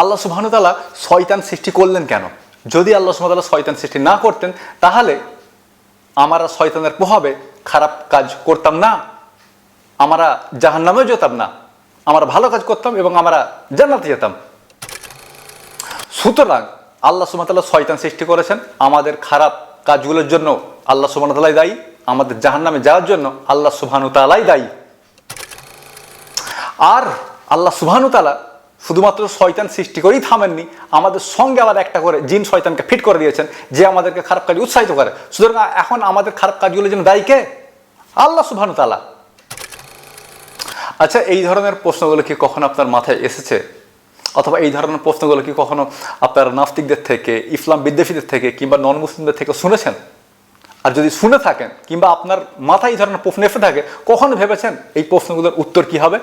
আল্লাহ সুবাহতাল্লাহ শয়তান সৃষ্টি করলেন কেন? যদি আল্লাহ সুবাহতাল্লাহ শয়তান সৃষ্টি না করতেন, তাহলে আমরা শয়তানের প্রভাবে খারাপ কাজ করতাম না, আমরা জাহান নামেও যেতাম না, আমরা ভালো কাজ করতাম এবং আমরা জান্নাতে যেতাম। সুতরাং আল্লাহ সুমতাল্লাহ শয়তান সৃষ্টি করেছেন, আমাদের খারাপ কাজগুলোর জন্য আল্লাহ সুবাহতাল্লাহ দায়ী, আমাদের জাহান নামে যাওয়ার জন্য আল্লাহ সুবহানু তালাই দায়ী। আর আল্লাহ সুবহানু তালা শুধুমাত্র শয়তান সৃষ্টি করেই থামেননি, আমাদের সঙ্গে আবার একটা করে জিন শয়তানকে ফিট করে দিয়েছেন, যে আমাদেরকে খারাপ কাজে উৎসাহিত করে। সুতরাং এখন আমাদের খারাপ কাজগুলোর যেন দায়ী কে? আল্লাহ সুবহানু তালা আচ্ছা এই ধরনের প্রশ্নগুলো কি কখনো আপনার মাথায় এসেছে? অথবা এই ধরনের প্রশ্নগুলো কি কখনো আপনার নাস্তিকদের থেকে, ইসলাম বিদ্বেষীদের থেকে কিংবা নন মুসলিমদের থেকে শুনেছেন? আর যদি শুনে থাকেন, কিংবা আপনার মাথায় এই ধরনের প্রশ্ন এসে থাকে, কখনো ভেবেছেন এই প্রশ্নগুলোর উত্তর কি হবে?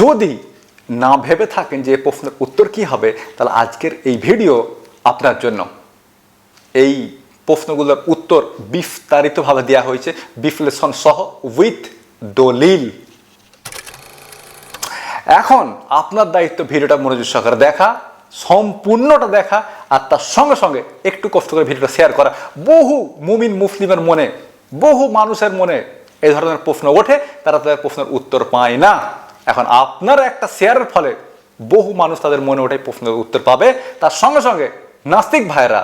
যদি না ভেবে থাকেন যে প্রশ্নের উত্তর কি হবে, তাহলে আজকের এই ভিডিও আপনার জন্য। এই প্রশ্নগুলোর উত্তর বিস্তারিতভাবে দেওয়া হয়েছে, বিশ্লেষণ সহ উইথ দলিল। এখন আপনার দায়িত্ব ভিডিওটা মনোযোগ সহকারে দেখা, সম্পূর্ণটা দেখা, আর তার সঙ্গে সঙ্গে একটু কষ্ট করে ভিডিওটা শেয়ার করা। বহু মুমিন মুসলিমের মনে, বহু মানুষের মনে এই ধরনের প্রশ্ন ওঠে, তারা তাদের প্রশ্নের উত্তর পায় না। এখন আপনার একটা শেয়ারের ফলে বহু মানুষ তাদের মনে ওঠে প্রশ্নের উত্তর পাবে। তার সঙ্গে সঙ্গে নাস্তিক ভাইয়েরা,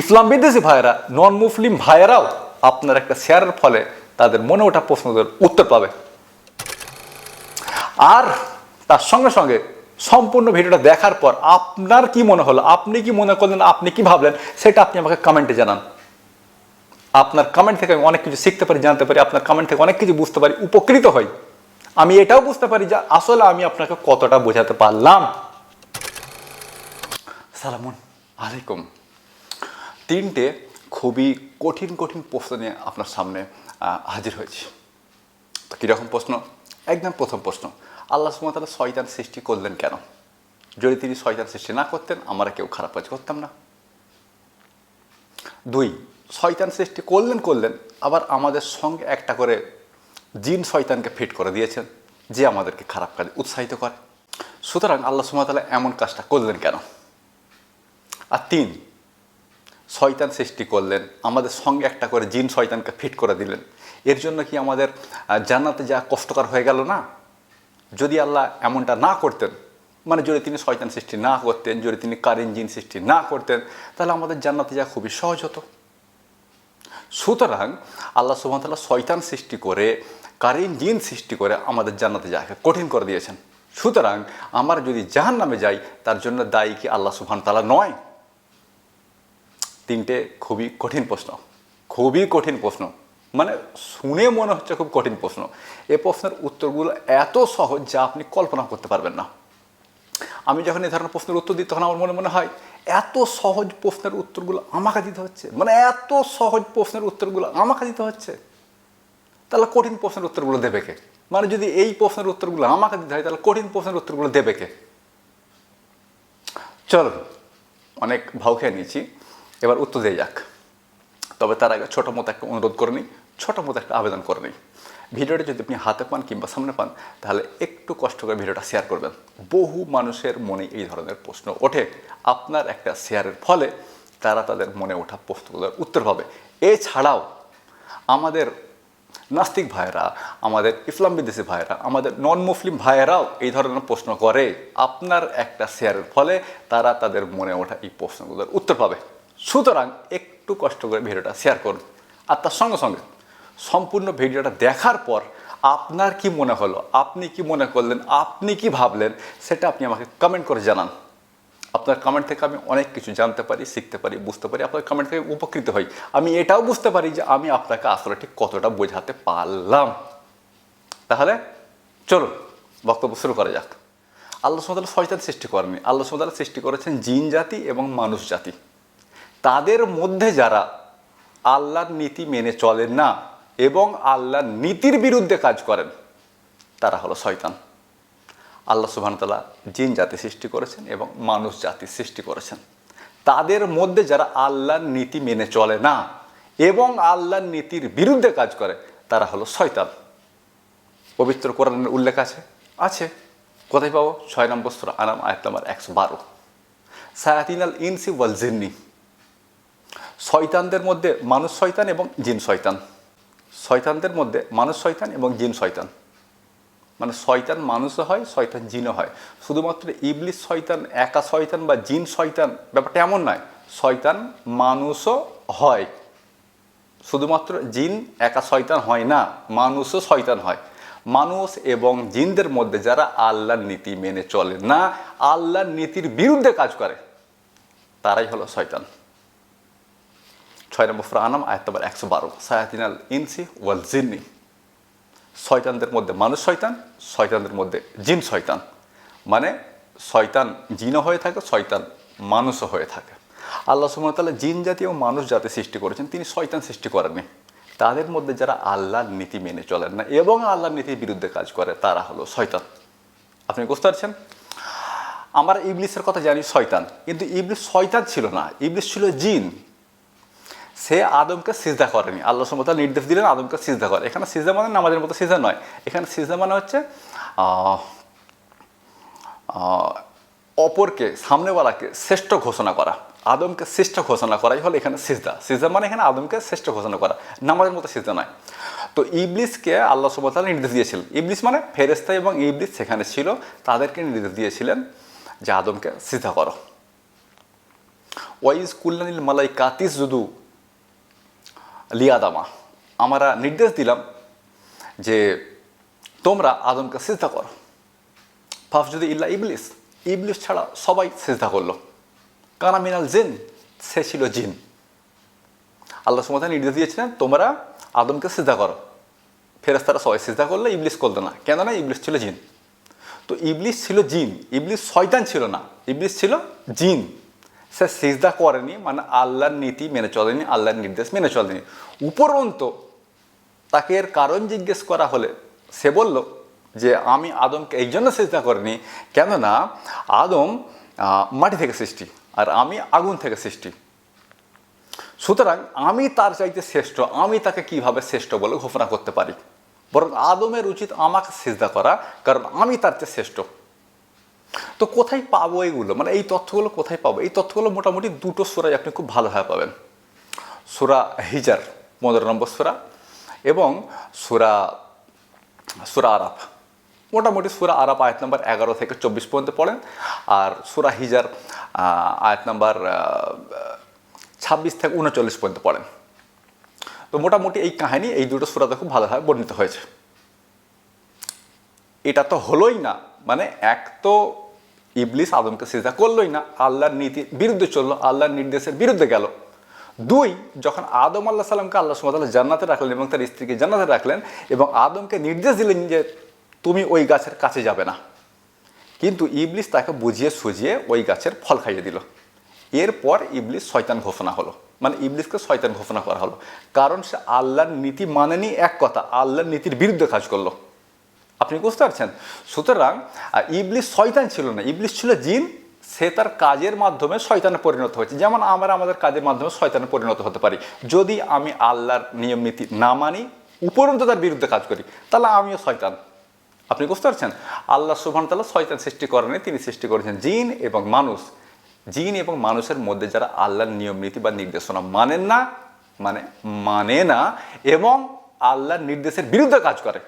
ইসলাম বিদ্বেষী ভাইয়েরা নন মুসলিম ভাইয়েরাও আপনার একটা শেয়ারের ফলে তাদের মনে ওঠা প্রশ্নগুলোর উত্তর পাবে। আর তার সঙ্গে সঙ্গে সম্পূর্ণ ভিডিওটা দেখার পর আপনার কি মনে হলো, আপনি কি মনে করলেন, আপনি কি ভাবলেন, সেটা আপনি আমাকে কমেন্টে জানান। আপনার কমেন্ট থেকে আমি অনেক কিছু শিখতে পারি, জানতে পারি, আপনার কমেন্ট থেকে অনেক কিছু বুঝতে পারি, উপকৃত হই। আমি এটাও বুঝতে পারি যে আসলে আমি আপনাকে কতটা বোঝাতে পারলাম। সালামুন আলাইকুম। তিনটে খুবই কঠিন কঠিন প্রশ্ন নিয়ে আপনার সামনে হাজির হয়েছি। তো কীরকম প্রশ্ন? একদম প্রথম প্রশ্ন। আল্লাহ সুমতালা শয়তান সৃষ্টি করলেন কেন? যদি তিনি শয়তান সৃষ্টি না করতেন, আমরা কেউ খারাপ কাজ করতাম না। দুই, শয়তান সৃষ্টি করলেন করলেন, আবার আমাদের সঙ্গে একটা করে জিন শয়তানকে ফিট করে দিয়েছেন, যে আমাদেরকে খারাপ কাজে উৎসাহিত করে। সুতরাং আল্লাহ সুমতালা এমন কাজটা করলেন কেন? আর তিন, শয়তান সৃষ্টি করলেন, আমাদের সঙ্গে একটা করে জিন শয়তানকে ফিট করে দিলেন। এর জন্য কি আমাদের জান্নাতে যা কষ্টকর হয়ে গেল না? যদি আল্লাহ এমনটা না করতেন মানে যদি তিনি শয়তান সৃষ্টি না করতেন, যদি তিনি কারেন জিন সৃষ্টি না করতেন, তাহলে আমাদের জান্নাতে যা খুবই সহজ হতো। সুতরাং আল্লাহ সুবাহতাল্লাহ শয়তান সৃষ্টি করে কারিন জিন সৃষ্টি করে আমাদের জান্নাতে যাকে কঠিন করে দিয়েছেন। সুতরাং আমার যদি জাহান নামে যাই, তার জন্য দায়ী কি আল্লাহ সুবহান তালা নয়? তিনটে খুবই কঠিন প্রশ্ন। খুবই কঠিন প্রশ্ন। মানে শুনে মনে হচ্ছে খুব কঠিন প্রশ্ন। এ প্রশ্নের উত্তরগুলো এত সহজ যা আপনি কল্পনা করতে পারবেন না। আমি যখন এই ধরনের প্রশ্নের উত্তর দিই, তখন আমার মনে মনে হয় এত সহজ প্রশ্নের উত্তরগুলো আমাকে দিতে হচ্ছে। মানে এত সহজ প্রশ্নের উত্তরগুলো আমাকে দিতে হচ্ছে। তাহলে কঠিন প্রশ্নের উত্তরগুলো দেবে কে? মানে যদি এই প্রশ্নের উত্তরগুলো আমাকে দিতে হয়, তাহলে কঠিন প্রশ্নের উত্তরগুলো দেবে কে? চলো, অনেক ভাও খেয়ে নিয়েছি। এবার উত্তর দিয়ে যাক। তবে তার আগে ছোটো মতো একটা অনুরোধ করে নিই। ছোটো মতো একটা আবেদন করে নিই। ভিডিওটা যদি আপনি হাতে পান কিংবা সামনে পান, তাহলে একটু কষ্ট করে ভিডিওটা শেয়ার করবেন। বহু মানুষের মনে এই ধরনের প্রশ্ন ওঠে। আপনার একটা শেয়ারের ফলে তারা তাদের মনে ওঠা প্রশ্নগুলোর উত্তর পাবে। এছাড়াও আমাদের নাস্তিক ভাইয়েরা, আমাদের ইসলাম বিদ্বেষী ভাইয়েরা, আমাদের নন মুসলিম ভাইয়েরাও এই ধরনের প্রশ্ন করে। আপনার একটা শেয়ারের ফলে তারা তাদের মনে ওঠা এই প্রশ্নগুলোর উত্তর পাবে। সুতরাং একটু কষ্ট করে ভিডিওটা শেয়ার করুন। আর তার সঙ্গে সঙ্গে সম্পূর্ণ ভিডিওটা দেখার পর আপনার কি মনে হলো? আপনি কি মনে করলেন? আপনি কি ভাবলেন? সেটা আপনি আমাকে কমেন্ট করে জানান। আপনার কমেন্ট থেকে আমি অনেক কিছু জানতে পারি, শিখতে পারি, বুঝতে পারি। আপনার কমেন্ট থেকে উপকৃত হই। আমি এটাও বুঝতে পারি যে আমি আপনাকে আসলে ঠিক কতটা বোঝাতে পারলাম। তাহলে চলুন, বক্তব্য শুরু করা যাক। আল্লাহ সুমতাল শয়তান সৃষ্টি করেনি আল্লাহ সুমতাল সৃষ্টি করেছেন জিন জাতি এবং মানুষ জাতি। তাদের মধ্যে যারা আল্লাহর নীতি মেনে চলেন না এবং আল্লাহর নীতির বিরুদ্ধে কাজ করেন, তারা হলো শয়তান। আল্লাহ সুবাহতাল্লাহ জিন জাতি সৃষ্টি করেছেন এবং মানুষ জাতি সৃষ্টি করেছেন। তাদের মধ্যে যারা আল্লাহর নীতি মেনে চলে না এবং আল্লাহর নীতির বিরুদ্ধে কাজ করে, তারা হলো শয়তান। পবিত্র কোরআনের উল্লেখ আছে? আছে। কোথায় পাবো? ছয় নম্বর সুরা আনাম আয়াত নম্বর একশো বারো। সায়াতিন আল ইনসি ওয়াল জিন্নি। শয়তানদের মধ্যে মানুষ শয়তান এবং জিন শয়তান। শয়তানদের মধ্যে মানুষ শয়তান এবং জিন শয়তান। মানে শয়তান মানুষও হয়, শয়তান জিনও হয়। শুধুমাত্র ইবলিস শয়তান, একা শয়তান বা জিন শয়তান ব্যাপারটা এমন নয়। শয়তান মানুষও হয়। শুধুমাত্র জিন, একা শয়তান হয় না, মানুষও শয়তান হয়। মানুষ এবং জিনদের মধ্যে যারা আল্লাহর নীতি মেনে চলে না, আল্লাহর নীতির বিরুদ্ধে কাজ করে, তারাই হলো শয়তান। ছয় নম্বর ফ্রানাম আয়াত নম্বর একশো বারো সায়াতিনাল ইনসি ওয়াল জিন্নি শয়তানদের মধ্যে মানুষ শয়তান শয়তানদের মধ্যে জিন শয়তান মানে শয়তান জিনও হয়ে থাকে শয়তান মানুষও হয়ে থাকে আল্লাহ সুমতাল্লাহ জিন জাতি এবং মানুষ জাতি সৃষ্টি করেছেন তিনি শয়তান সৃষ্টি করেননি তাদের মধ্যে যারা আল্লাহর নীতি মেনে চলেন না এবং আল্লাহর নীতির বিরুদ্ধে কাজ করে তারা হলো শয়তান আপনি বুঝতে পারছেন আমরা ইবলিসের কথা জানি শয়তান কিন্তু ইবলিস শয়তান ছিল না ইবলিস ছিল জিন সে আদমকে সিজদা করেনি। আল্লাহ সুমতা নির্দেশ দিলেন আদমকে সিজদা করে। এখানে সিজদা মানে নামাজের মতো সিজদা নয়। এখানে সিজদা মানে হচ্ছে অপরকে, সামনেওয়ালাকে শ্রেষ্ঠ ঘোষণা করা। আদমকে শ্রেষ্ঠ ঘোষণা করাই হলো এখানে সিজদা। সিজদা মানে এখানে আদমকে শ্রেষ্ঠ ঘোষণা করা। নামাজের মতো সিজদা নয়। তো ইবলিসকে আল্লাহ সুমতাল নির্দেশ দিয়েছিলেন। ইবলিস মানে ফেরেস্তা এবং ইবলিস সেখানে ছিল, তাদেরকে নির্দেশ দিয়েছিলেন যে আদমকে সিজদা করো। ওয়াইজ কুল্লানিল মালাই কাতিস যদু লিয়াদামা আমরা নির্দেশ দিলাম যে তোমরা আদমকে সিদ্ধা করো ফাফ যদি ইল্লা ইবলিস ইবলিস ছাড়া সবাই সিজদা করল কানা মিনাল জিন সে ছিল জিন আল্লাহ সুমতা নির্দেশ দিয়েছিলেন তোমরা আদমকে সিদ্ধা করো ফেরেস্তারা সবাই সিদ্ধা করলে ইবলিস করল না কেন না ইবলিস ছিল জিন তো ইবলিস ছিল জিন ইবলিস শয়তান ছিল না ইবলিস ছিল জিন সে সিজদা করেনি মানে আল্লাহর নীতি মেনে চলেনি, আল্লাহর নির্দেশ মেনে চলেনি। উপরন্ত তাকে এর কারণ জিজ্ঞেস করা হলে সে বলল যে, আমি আদমকে এই জন্য চেষ্টা করিনি, কেননা আদম মাটি থেকে সৃষ্টি আর আমি আগুন থেকে সৃষ্টি। সুতরাং আমি তার চাইতে শ্রেষ্ঠ, আমি তাকে কীভাবে শ্রেষ্ঠ বলে ঘোষণা করতে পারি? বরং আদমের উচিত আমাকে সেজদা করা, কারণ আমি তার চেয়ে শ্রেষ্ঠ। তো কোথায় পাবো এগুলো? মানে এই তথ্যগুলো কোথায় পাবো? এই তথ্যগুলো মোটামুটি দুটো সুরাই আপনি খুব ভালোভাবে পাবেন। সুরা হিজার, পনেরো নম্বর সুরা এবং সুরা সুরা আরাফ। মোটামুটি সুরা আরাফ আয়াত নম্বর এগারো থেকে চব্বিশ পর্যন্ত পড়েন আর সুরা হিজার আয়াত নম্বর ছাব্বিশ থেকে উনচল্লিশ পর্যন্ত পড়েন। তো মোটামুটি এই কাহিনী, এই দুটো সুরাতে খুব ভালোভাবে বর্ণিত হয়েছে। এটা তো হলোই না। মানে এক তো ইবলিস আদমকে সিজা করলোই না, আল্লাহর নীতির বিরুদ্ধে চলল, আল্লাহর নির্দেশের বিরুদ্ধে গেল। দুই, যখন আদম আল্লাহ সাল্লামকে আল্লাহ সুমতাল্লাহ জান্নাতে রাখলেন এবং তার স্ত্রীকে জান্নাতে রাখলেন এবং আদমকে নির্দেশ দিলেন যে তুমি ওই গাছের কাছে যাবে না। কিন্তু ইবলিস তাকে বুঝিয়ে সুঝিয়ে ওই গাছের ফল খাইয়ে দিল। এরপর ইবলিস শয়তান ঘোষণা হলো। মানে ইবলিসকে শয়তান ঘোষণা করা হলো। কারণ সে আল্লাহর নীতি মানেনি, এক কথা, আল্লাহর নীতির বিরুদ্ধে কাজ করল। আপনি বুঝতে পারছেন? সুতরাং আহ, ইবলিস শয়তান ছিল না। ইবলিস ছিল জিন সে তার কাজের মাধ্যমে শয়তানে পরিণত হয়েছে। যেমন আমরা আমাদের কাজের মাধ্যমে শয়তানে পরিণত হতে পারি। যদি আমি আল্লাহর নিয়ম নীতি না মানি উপরন্ত তার বিরুদ্ধে কাজ করি তাহলে আমিও শয়তান। আপনি বুঝতে পারছেন? আল্লাহ সুবহান তাআলা শয়তান সৃষ্টি করেনি তিনি সৃষ্টি করেছেন জিন এবং মানুষ। জিন এবং মানুষের মধ্যে যারা আল্লাহর নিয়ম নীতি বা নির্দেশনা মানেন না মানে মানে না এবং আল্লাহর নির্দেশের বিরুদ্ধে কাজ করে।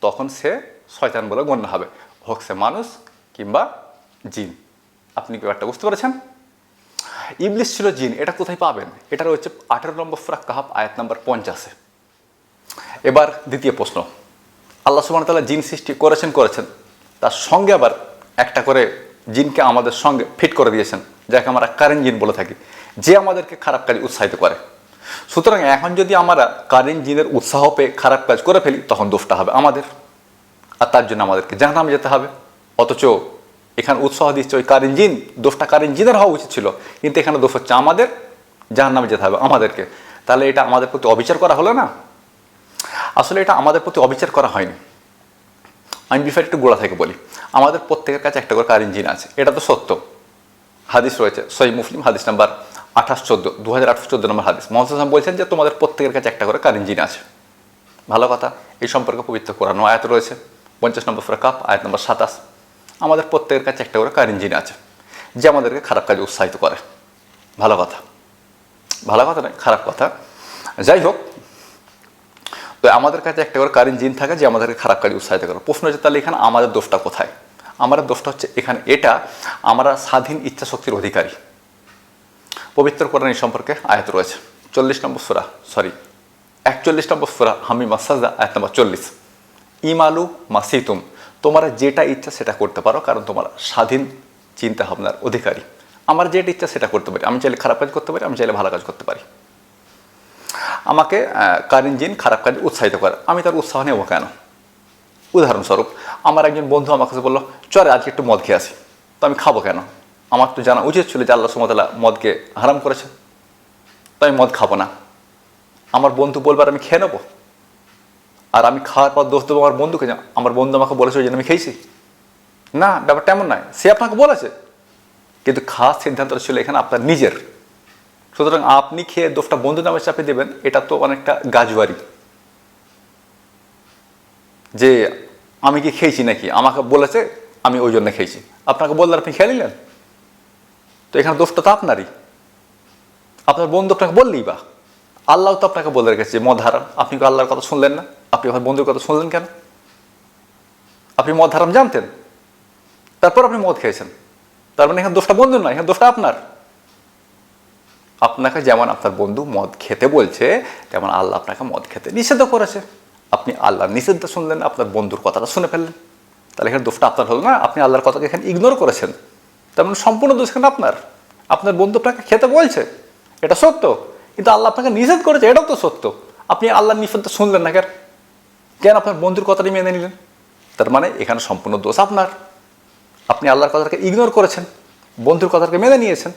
তখন সে শয়তান বলে গণ্য হবে। হোক সে মানুষ কিংবা জিন। আপনি কি ব্যাপারটা বুঝতে পেরেছেন? ইবলিশ ছিল জিন, এটা কোথায় পাবেন? এটা রয়েছে আঠেরো নম্বর ফ্রাক কাহাব আয়াত নম্বর পঞ্চাশে। এবার দ্বিতীয় প্রশ্ন। আল্লাহ সুবহান তাআলা জিন সৃষ্টি করেছেন করেছেন। তার সঙ্গে আবার একটা করে জিনকে আমাদের সঙ্গে ফিট করে দিয়েছেন, যাকে আমরা কারেন্ট জিন বলে থাকি। যে আমাদেরকে খারাপ কাজে উৎসাহিত করে। সুতরাং এখন যদি আমরা কারেন্ট জিনের উৎসাহ পেয়ে খারাপ কাজ করে ফেলি, তখন দোষটা হবে আমাদের। আর তার জন্য আমাদেরকে জাহান্নামে যেতে হবে। অথচ এখানে উৎসাহ দিচ্ছে ওই কারেন্ট জিন। দোষটা কারেন্ট জিনের হওয়া উচিত ছিল। কিন্তু এখানে দোষ হচ্ছে আমাদের। জাহান্নামে যেতে হবে আমাদেরকে। তাহলে এটা আমাদের প্রতি অবিচার করা হলো না? আসলে এটা আমাদের প্রতি অবিচার করা হয়নি। আমি বিষয়টা একটু গোড়া থেকে বলি। আমাদের প্রত্যেকের কাছে একটা করে কার ইঞ্জিন আছে। এটা তো সত্য। হাদিস রয়েছে। সই মুসলিম, হাদিস নাম্বার আঠাশ চোদ্দ দু হাজার আঠাশ চোদ্দ নম্বর হাদিস। মোহাম্মদ বলছেন যে, তোমাদের প্রত্যেকের কাছে একটা করে কার আছে। ভালো কথা, এই সম্পর্কে পবিত্র কোরআন আয়াত রয়েছে। পঞ্চাশ নম্বর সুরা কাপ আয়াত নম্বর সাতাশ। আমাদের প্রত্যেকের কাছে একটা করে কার আছে, যে আমাদেরকে খারাপ কাজে উৎসাহিত করে। ভালো কথা। ভালো কথা নয়, খারাপ কথা। যাই হোক, তো আমাদের কাছে একটা করে কার ইঞ্জিন থাকে, যে আমাদেরকে খারাপ কাজে উৎসাহিত করে। প্রশ্ন হচ্ছে, তাহলে এখানে আমাদের দোষটা কোথায়? আমাদের দোষটা হচ্ছে এখানে, এটা আমরা স্বাধীন ইচ্ছা শক্তির অধিকারী। পবিত্র কোরআন সম্পর্কে আয়াত রয়েছে। চল্লিশ নম্বর সুরা সরি একচল্লিশ নম্বর সুরা হামি মাসাজা আয়াত নম্বর চল্লিশ। ইমালু মাসিতুম, তোমার যেটা ইচ্ছা সেটা করতে পারো, কারণ তোমার স্বাধীন চিন্তা ভাবনার অধিকারী। আমার যেটা ইচ্ছা সেটা করতে পারি। আমি চাইলে খারাপ কাজ করতে পারি, আমি চাইলে ভালো কাজ করতে পারি। আমাকে কারিন জিন খারাপ কাজে উৎসাহিত করে। আমি তার উৎসাহ নেব কেন? উদাহরণস্বরূপ, আমার একজন বন্ধু আমার কাছে বলল, চলে আজকে একটু মদ খেয়ে আসি। তো আমি খাব কেন? আমার তো জানা উচিত ছিল যে আল্লাহ সুমতাল্লাহ মদকে হারাম করেছে তো আমি মদ খাব না। আমার বন্ধু বলবার আমি খেয়ে নেব? আর আমি খাওয়ার পর দোষ দেবো আমার বন্ধুকে আমার বন্ধু আমাকে বলেছে ওই জন্য আমি খেয়েছি। না, ব্যাপারটা এমন নয়। সে আপনাকে বলেছে। কিন্তু খাওয়ার সিদ্ধান্তটা ছিল এখানে আপনার নিজের। সুতরাং আপনি খেয়ে দোষটা বন্ধু নামে চাপে দেবেন, এটা তো অনেকটা গাজবারি যে, আমি কি খেয়েছি নাকি? আমাকে বলেছে, আমি ওই জন্য খেয়েছি। আপনাকে বললে আপনি খেয়ে নিলেন? তো এখানে দোষটা তো আপনারই। আপনার বন্ধু আপনাকে বললেই বা। আল্লাহ তো আপনাকে বলে রেখেছে মদ হারাম। আপনি কি আল্লাহর কথা শুনলেন না? আপনি আপনার বন্ধুর কথা শুনলেন কেন? আপনি মদ হারাম জানতেন। তারপর আপনি মদ খেয়েছেন। তার মানে এখানে দোষটা বন্ধুর নয়, এখানে দোষটা আপনার। আপনাকে যেমন আপনার বন্ধু মদ খেতে বলছে, তেমন আল্লাহ আপনাকে মদ খেতে নিষেধ করেছে। আপনি আল্লাহর নিষেধ শুনলেন, আপনার বন্ধুর কথাটা শুনে ফেললেন। তাহলে এখানে দোষটা আপনার হলো না, আপনি আল্লাহর কথাকে এখানে ইগনোর করেছেন। তার মানে সম্পূর্ণ দোষ এখানে আপনার। আপনার বন্ধু আপনাকে খেতে বলছে, এটা সত্য। কিন্তু আল্লাহ আপনাকে নিষেধ করেছে, এটাও তো সত্য। আপনি আল্লাহর নিষেধটা শুনলেন না কেন? কেন আপনার বন্ধুর কথাটি মেনে নিলেন? তার মানে এখানে সম্পূর্ণ দোষ আপনার। আপনি আল্লাহর কথাকে ইগনোর করেছেন, বন্ধুর কথাকে মেনে নিয়েছেন।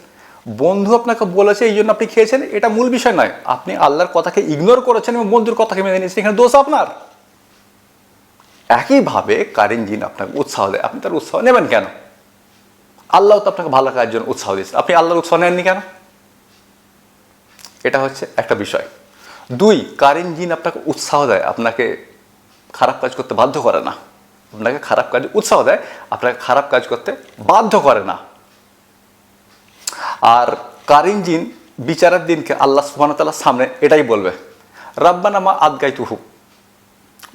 বন্ধু আপনাকে বলেছে, এই জন্য আপনি খেয়েছেন, এটা মূল বিষয় নয়। আপনি আল্লাহর কথাকে ইগনোর করেছেন এবং বন্ধুর কথাকে মেনে নিয়েছেন, এখানে দোষ আপনার। একইভাবে কারেন্ট জিন আপনাকে উৎসাহ দেয়। আপনি তার উৎসাহ নেবেন কেন? আল্লাহ তো আপনাকে ভালো কাজের জন্য উৎসাহ দিয়েছে। আপনি আল্লাহর উৎসাহ নেননি কেন? এটা হচ্ছে একটা বিষয়। দুই কারেন্ট জিন আপনাকে উৎসাহ দেয়, আপনাকে খারাপ কাজ করতে বাধ্য করে না। আপনাকে খারাপ কাজে উৎসাহ দেয়, আপনাকে খারাপ কাজ করতে বাধ্য করে না। আর কারিন জিন বিচারের দিনকে আল্লাহ সুবাহতাল্লাহ সামনে এটাই বলবে রাব্বানামা আদগাই তুহু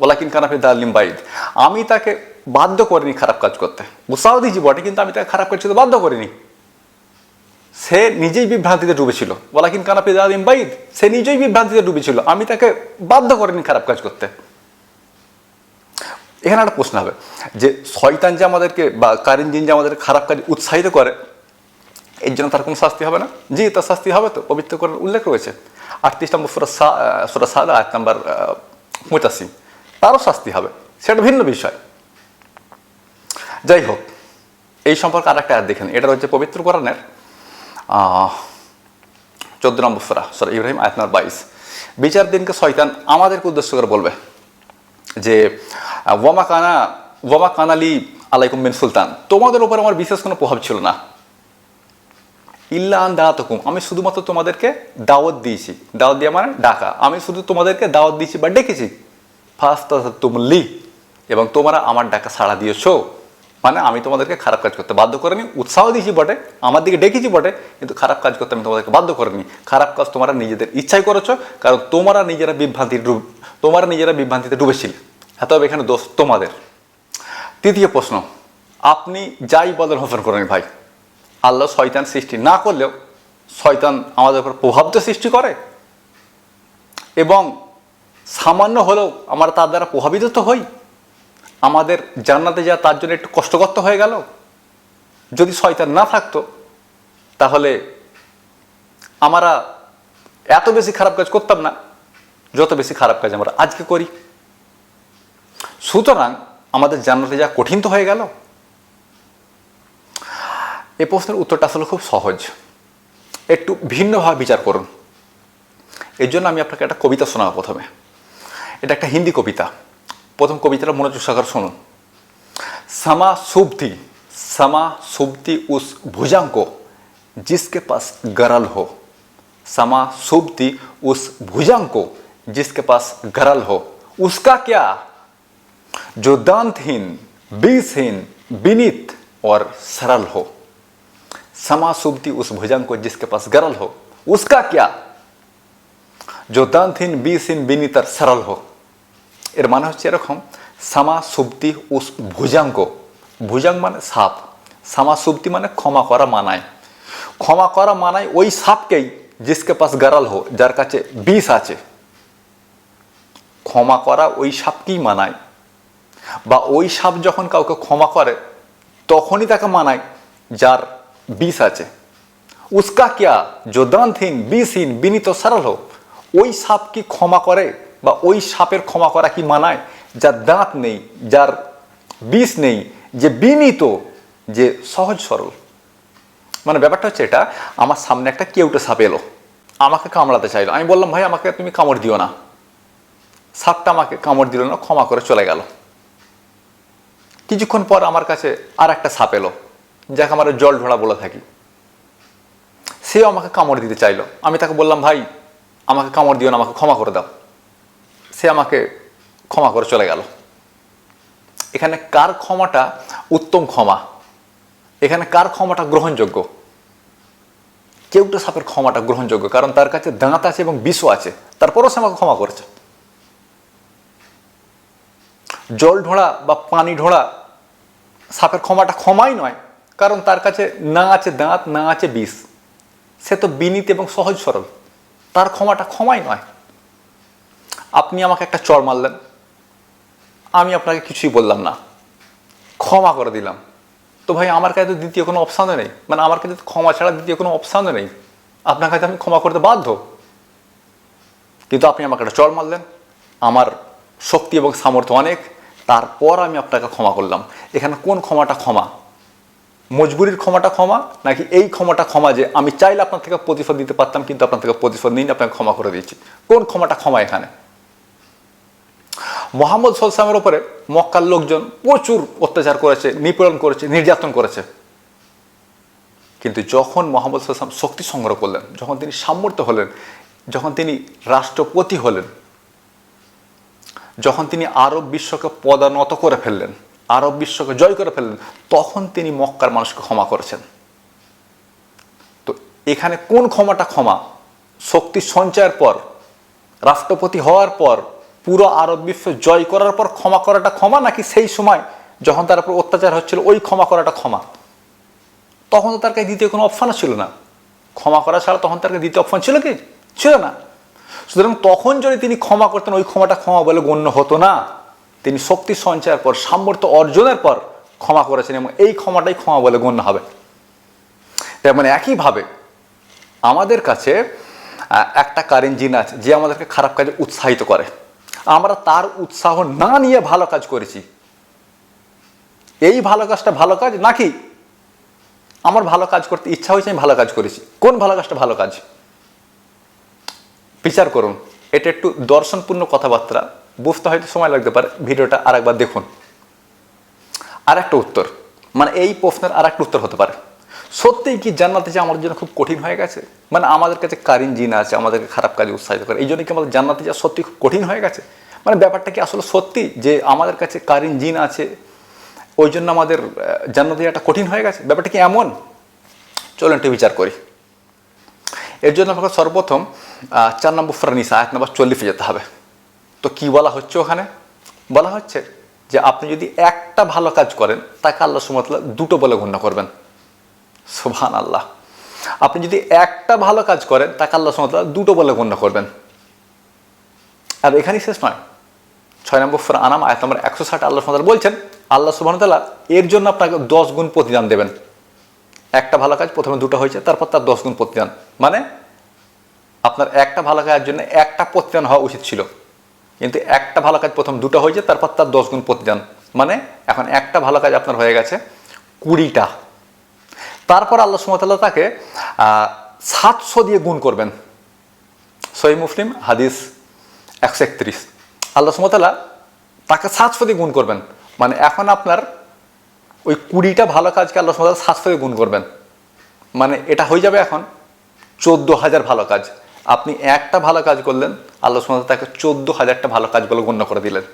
বলাকিন কানাফি দালিম বাইদ আমি তাকে বাধ্য করিনি খারাপ কাজ করতে। উৎসাহ দিয়েছি বটে কিন্তু আমি তাকে খারাপ কাজ করতে বাধ্য করিনি। সে নিজেই বিভ্রান্তিতে ডুবেছিল। বলাকিন কানাফি দালিম বাইদ, সে নিজেই বিভ্রান্তিতে ডুবেছিল। আমি তাকে বাধ্য করিনি খারাপ কাজ করতে। এখানে একটা প্রশ্ন হবে, যে শয়তান যে আমাদেরকে বা কারিন জিন যে আমাদের খারাপ কাজ উৎসাহিত করে, এর জন্য তার কোনো শাস্তি হবে না? জি, তার শাস্তি হবে তো, পবিত্র করার উল্লেখ রয়েছে। আটত্রিশ নম্বর সুরা সা সুরা সাদা আট নম্বর পঁচাশি। তারও শাস্তি হবে। সেটা ভিন্ন বিষয়। যাই হোক এই সম্পর্কে আর একটা দেখেন। এটা হচ্ছে পবিত্র কোরআনের চোদ্দ নম্বর সুরা, সরা ইব্রাহিম, আয়াত নম্বর বাইশ। বিচার দিনকে শয়তান আমাদেরকে উদ্দেশ্য করে বলবে যে ওয়ামা কানা, ওয়ামা কানালি আলাইকুম বিন সুলতান। তোমাদের উপর আমার বিশেষ কোনো প্রভাব ছিল না। ইল্লা আন দাওয়াতকুম আমি শুধুমাত্র তোমাদেরকে দাওয়াত দিয়েছি। দাওয়াত দিয়ে মানে ডাকা। আমি শুধু তোমাদেরকে দাওয়াত দিয়েছি বা ডেকেছি। ফার্স্ট তুমলি এবং তোমরা আমার ডাকা সাড়া দিয়েছ। মানে আমি তোমাদেরকে খারাপ কাজ করতে বাধ্য করিনি। উৎসাহ দিয়েছি বটে, আমার দিকে ডেকেছি বটে, কিন্তু খারাপ কাজ করতে আমি তোমাদেরকে বাধ্য করিনি। খারাপ কাজ তোমরা নিজেদের ইচ্ছাই করেছ, কারণ তোমরা নিজেরা বিভ্রান্তি ডুব তোমরা নিজেরা বিভ্রান্তিতে ডুবেছিলে। হ্যাঁ তবে এখানে দোষ তোমাদের। তৃতীয় প্রশ্ন, আপনি যাই বলেন হোসেন করেন ভাই, আল্লাহ শয়তান সৃষ্টি না করলেও শয়তান আমাদের উপর প্রভাব তো সৃষ্টি করে। এবং সামান্য হলেও আমরা তার দ্বারা প্রভাবিত তো হই। আমাদের জান্নাতে যা, তার জন্য একটু কষ্টকর হয়ে গেল? যদি শয়তান না থাকতো, তাহলে আমরা এত বেশি খারাপ কাজ করতাম না, যত বেশি খারাপ কাজ আমরা আজকে করি। সুতরাং আমাদের জান্নাতে যা কঠিন তো হয়ে গেল। এ প্রশ্নের উত্তরটা আসলে খুব সহজ। একটু ভিন্নভাবে বিচার করুন। এর জন্য আমি আপনাকে একটা কবিতা শোনাবো প্রথমে। এটা একটা হিন্দি কবিতা। প্রথম কবিতাটা মনোযোগ সাগর শুনুন সামা সুবতি সামা সুবতি উস ভুজাঙ্ক जिसके पास गरल हो समा सुबती उस भुजंग को जिसके पास गरल हो उसका क्या जो दांतहीन बीसहीन विनीत और सरल हो समा सुबती उस भुजंग को जिसके पास गरल हो उसका क्या जो দান্থহীন বিষহীন বিনীতার সরল হোক এর মানে হচ্ছে এরকম, সামা সুপ্তি উস ভুজাঙ্গ। ভুজাং মানে সাপ। সামা সুপ্তি মানে ক্ষমা করা মানায়। ক্ষমা করা মানায় ওই সাপকেই জিসকে পাস গারাল হো, যার কাছে বিষ আছে। ক্ষমা করা ওই সাপকেই মানায়। বা ওই সাপ যখন কাউকে ক্ষমা করে, তখনই তাকে মানায় যার বিষ আছে। উস্কা কিয়া দান্তহীন বিষহীন, বিনীত, সরল হোক ওই সাপ কি ক্ষমা করে? বা ওই সাপের ক্ষমা করা কি মানায়? যার দাঁত নেই, যার বিষ নেই, যে বিনীত, যে সহজ সরল। মানে ব্যাপারটা হচ্ছে এটা, আমার সামনে একটা কেউটে সাপ এলো। আমাকে কামড়াতে চাইলো। আমি বললাম, ভাই, আমাকে তুমি কামড় দিও না। সাপটা আমাকে কামড় দিল না, ক্ষমা করে চলে গেল। কিছুক্ষণ পর আমার কাছে আর একটা সাপ এলো, যাকে আমরা জল ঢোড়া বলে থাকি। সেও আমাকে কামড় দিতে চাইলো। আমি তাকে বললাম, ভাই, আমাকে কামড় দিও না, আমাকে ক্ষমা করে দাও। সে আমাকে ক্ষমা করে চলে গেল। এখানে কার ক্ষমাটা উত্তম ক্ষমা? এখানে কার ক্ষমাটা গ্রহণযোগ্য? কেউটা সাপের ক্ষমাটা গ্রহণযোগ্য, কারণ তার কাছে দাঁত আছে এবং বিষও আছে। তারপরও সে আমাকে ক্ষমা করেছে। জল ঢোড়া বা পানি ঢোড়া সাপের ক্ষমাটা ক্ষমাই নয়, কারণ তার কাছে না আছে দাঁত, না আছে বিষ। সে তো বিনীত এবং সহজ সরল। তার ক্ষমাটা ক্ষমাই নয়। আপনি আমাকে একটা চর মারলেন। আমি আপনাকে কিছুই বললাম না। ক্ষমা করে দিলাম। তো ভাই, আমার কাছে তো দ্বিতীয় কোনো অপশানও নেই। মানে আমার কাছে ক্ষমা ছাড়া দ্বিতীয় কোনো অপশানও নেই। আপনার কাছে আমি ক্ষমা করতে বাধ্য। কিন্তু আপনি আমাকে একটা চর মারলেন। আমার শক্তি এবং সামর্থ্য অনেক। তারপর আমি আপনাকে ক্ষমা করলাম। এখানে কোন ক্ষমাটা ক্ষমা? মজবুরির ক্ষমাটা ক্ষমা? নাকি এই ক্ষমাটা ক্ষমা যে আমি চাইলে আপনার থেকে প্রতিশোধ দিতে পারতাম, কিন্তু আপনার থেকে প্রতিশোধ নিয়ে আপনাকে ক্ষমা করে দিয়েছি। কোন ক্ষমাটা ক্ষমা এখানে? মোহাম্মদ সাল্লামের ওপরে মক্কার লোকজন প্রচুর অত্যাচার করেছে, নিপীড়ন করেছে, নির্যাতন করেছে। কিন্তু যখন মোহাম্মদ সাল্লাম শক্তি সংগ্রহ করলেন, যখন তিনি সামর্থ্য হলেন, যখন তিনি রাষ্ট্রপতি হলেন, যখন তিনি আরব বিশ্বকে পদানত করে ফেললেন, আরব বিশ্বকে জয় করে ফেললেন, তখন তিনি মক্কার মানুষকে ক্ষমা করেছেন। তো এখানে কোন ক্ষমাটা ক্ষমা? শক্তি সঞ্চয়ের পর, রাষ্ট্রপতি হওয়ার পর পুরো আরব বিশ্ব জয় করার পর ক্ষমা করাটা ক্ষমা, নাকি সেই সময় যখন তার উপর অত্যাচার হচ্ছিল, ওই ক্ষমা করাটা ক্ষমা? তখন তো তার কাছে দ্বিতীয় কোনো অপশানও ছিল না। ক্ষমা করা ছাড়া তখন তার কাছে দ্বিতীয় অপশান ছিল কি? ছিল না। সুতরাং তখন যদি তিনি ক্ষমা করতেন, ওই ক্ষমাটা ক্ষমা বলে গণ্য হতো না। তিনি শক্তি সঞ্চয়ের পর, সামর্থ্য অর্জনের পর ক্ষমা করেছেন এবং এই ক্ষমাটাই ক্ষমা বলে গণ্য হবে। তেমন একইভাবে আমাদের কাছে একটা কারেন্ট জিন আছে, যে আমাদেরকে খারাপ কাজে উৎসাহিত করে। আমরা তার উৎসাহ না নিয়ে ভালো কাজ করেছি। এই ভালো কাজটা ভালো কাজ নাকি আমার ভালো কাজ করতে ইচ্ছা হয়েছে, আমি ভালো কাজ করেছি। কোন ভালো কাজটা ভালো কাজ? বিচার করুন। এটা একটু দর্শনপূর্ণ কথাবার্তা, বুঝতে হয়তো সময় লাগতে পারে। ভিডিওটা আরেকবার দেখুন। আর একটা উত্তর মানে এই প্রশ্নের আর একটা উত্তর হতে পারে। সত্যিই কি জান্নাতে যে আমাদের জন্য খুব কঠিন হয়ে গেছে? মানে আমাদের কাছে কারিন জিন আছে, আমাদেরকে খারাপ কাজে উৎসাহিত করে। এই জন্য কি আমাদের জান্নাতে যা সত্যি খুব কঠিন হয়ে গেছে? মানে ব্যাপারটা কি আসলে সত্যি যে আমাদের কাছে কারিন জিন আছে, ওই জন্য আমাদের জান্নাতে যাওয়াটা কঠিন হয়ে গেছে? ব্যাপারটা কি এমন? চলুন একটু বিচার করি। এর জন্য আমাকে সর্বপ্রথম চার নম্বর ফ্রানিস আয়াত নম্বর চল্লিশে যেতে হবে। তো কি বলা হচ্ছে ওখানে? বলা হচ্ছে যে আপনি যদি একটা ভালো কাজ করেন, তাকে আল্লাহ সুমতলা দুটো বলে গণ্য করবেন। সুবহান আল্লাহ আপনি যদি একটা ভালো কাজ করেন, তাকে আল্লাহ সুমতলা দুটো বলে গণ্য করবেন। আর এখানেই শেষ নয়। ছয় নম্বর ফুর আনাম, আয়াত নম্বর একশো ষাট, আল্লাহ সুমতলা বলছেন, আল্লাহ সুবাহতাল্লাহ এর জন্য আপনাকে দশ গুণ প্রতিদান দেবেন। একটা ভালো কাজ প্রথমে দুটো হয়েছে, তারপর তার দশ গুণ প্রতিদান। মানে আপনার একটা ভালো কাজের জন্য একটা প্রতিদান হওয়া উচিত ছিল। কিন্তু একটা ভালো কাজ প্রথম দুটো হয়েছে, তারপর তার দশ গুণ প্রতিদান। মানে এখন একটা ভালো কাজ আপনার হয়ে গেছে কুড়িটা। তারপর আল্লাহ সুমতাল্লাহ তাকে সাতশো দিয়ে গুণ করবেন। সই মুসলিম, হাদিস একশো একত্রিশ। আল্লাহ সুমতাল্লাহ তাকে সাতশো দিয়ে গুণ করবেন। মানে এখন আপনার ওই কুড়িটা ভালো কাজকে আল্লাহ সুমতাল্লাহ সাতশো দিয়ে গুণ করবেন। মানে এটা হয়ে যাবে এখন চোদ্দ হাজার ভালো কাজ। আপনি একটা ভালো কাজ করলেন, আল্লাহ সুমতাল্লাহ তাকে চোদ্দ হাজারটা ভালো কাজ বলে গণ্য করে দিলেন।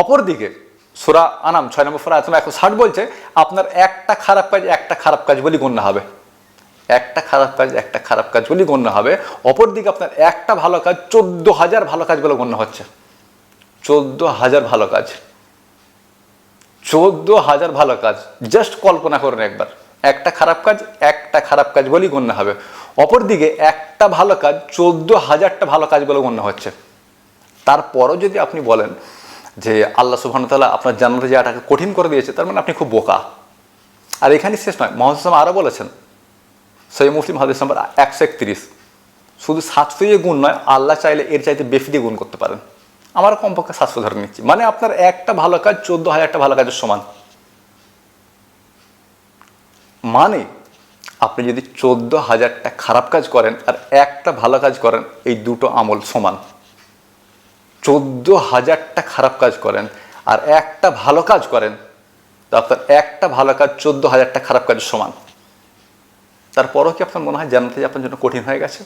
অপরদিকে সুরা আনাম, ছয় নম্বর সুরা আয়াত একশো ষাট বলছে, আপনার একটা খারাপ কাজ, একটা খারাপ কাজ বলি গণ্য হবে। একটা খারাপ কাজ, একটা খারাপ কাজ বলি গণ্য হবে। অপরদিকে আপনার একটা ভালো কাজ, চোদ্দ হাজার ভালো কাজ বলে গণ্য হচ্ছে। চোদ্দ হাজার ভালো কাজ। চোদ্দ হাজার ভালো কাজ। জাস্ট কল্পনা করুন একবার। একটা খারাপ কাজ, একটা খারাপ কাজ বলেই গণ্য হবে। অপরদিকে একটা ভালো কাজ, চোদ্দ হাজারটা ভালো কাজ বলে গণ্য হচ্ছে। তারপরও যদি আপনি বলেন যে আল্লাহ সুবাহতাল্লাহ আপনার জান্নাতে যাওয়াটাকে কঠিন করে দিয়েছে, তার মানে আপনি খুব বোকা। আর এখানেই শেষ নয়, মোহাম্মদ সাল্লাম আরও বলেছেন সৈয় মুসলিম হাদিস নম্বর একশো একত্রিশ, শুধু সাতশো গুণ নয়, আল্লাহ চাইলে এর চাইতে বেশি দিয়ে গুণ করতে পারেন। আমার কমপক্ষে সাতশো ধরে নিচ্ছি মানে আপনার একটা ভালো কাজ, চোদ্দ হাজারটা ভালো কাজের সমান। মানে আপনি যদি চোদ্দ হাজারটা খারাপ কাজ করেন আর একটা ভালো কাজ করেন, এই দুটো আমল সমান। চোদ্দ হাজারটা খারাপ কাজ করেন আর একটা ভালো কাজ করেন তো আপনার একটা ভালো কাজ চোদ্দ হাজারটা খারাপ কাজের সমান। তারপরও কি আপনার মনে হয় জানাতে আপনার জন্য কঠিন হয়ে গেছে?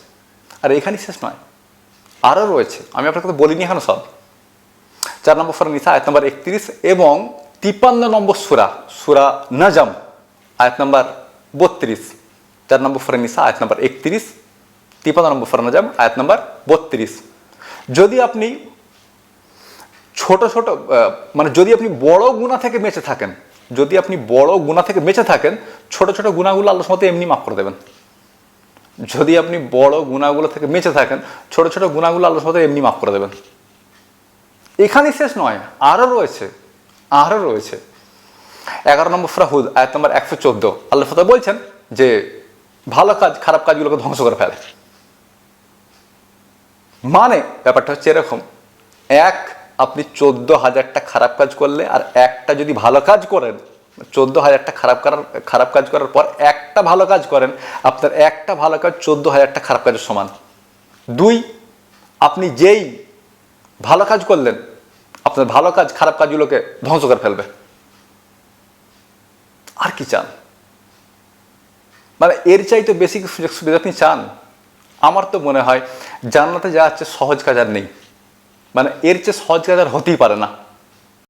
আর এখানেই শেষ নয়। আরও রয়েছে। আমি আপনাকে কথা বলিনি এখনও সব। চার নম্বর সুরা নিসা, আয়াত নম্বর একত্রিশ এবং তিপ্পান্ন নম্বর সুরা সুরা নাজাম, আয়াত নম্বর বত্রিশ। চার নম্বর সুরা নিসা, আয়াত নম্বর একত্রিশ। তিপ্পান্ন নম্বর সুরা নাজাম, আয়াত নম্বর বত্রিশ। যদি আপনি ছোট ছোট মানে যদি আপনি বড় গুণা থেকে বেঁচে থাকেন, যদি আপনি বড় গুণা থেকে বেঁচে থাকেন, ছোট ছোট গুণাগুলো আল্লাহ মতো এমনি মাফ করে দেবেন। যদি আপনি বড় গুণাগুলো থেকে বেঁচে থাকেন, ছোট ছোট গুণাগুলো আল্লাহ মতো এমনি মাফ করে দেবেন। এখানেই শেষ নয়, আরও রয়েছে আরও রয়েছে। এগারো নম্বর ফ্রাহুদ আয়াত নম্বর একশো চোদ্দ। আল্লাহ ফতা বলছেন যে, ভালো কাজ, খারাপ কাজগুলোকে ধ্বংস করে ফেলে। মানে ব্যাপারটা হচ্ছে এরকম, এক আপনি চোদ্দ হাজারটা খারাপ কাজ করলে আর একটা যদি ভালো কাজ করেন চোদ্দ হাজারটা খারাপ করার, খারাপ কাজ করার পর একটা ভালো কাজ করেন, আপনার একটা ভালো কাজ চোদ্দ হাজারটা খারাপ কাজের সমান। দুই, আপনি যেই ভালো কাজ করলেন, আপনার ভালো কাজ, খারাপ কাজগুলোকে ধ্বংস করে ফেলবে। আর কি চান? মানে এর চাইতে বেশি সুযোগ সুবিধা আপনি চান, আমার তো মনে হয় জান্নাতে যা হচ্ছে সহজ কাজ আর নেই। মানে এর চেয়ে সহজ কাজ আর হতেই পারে না।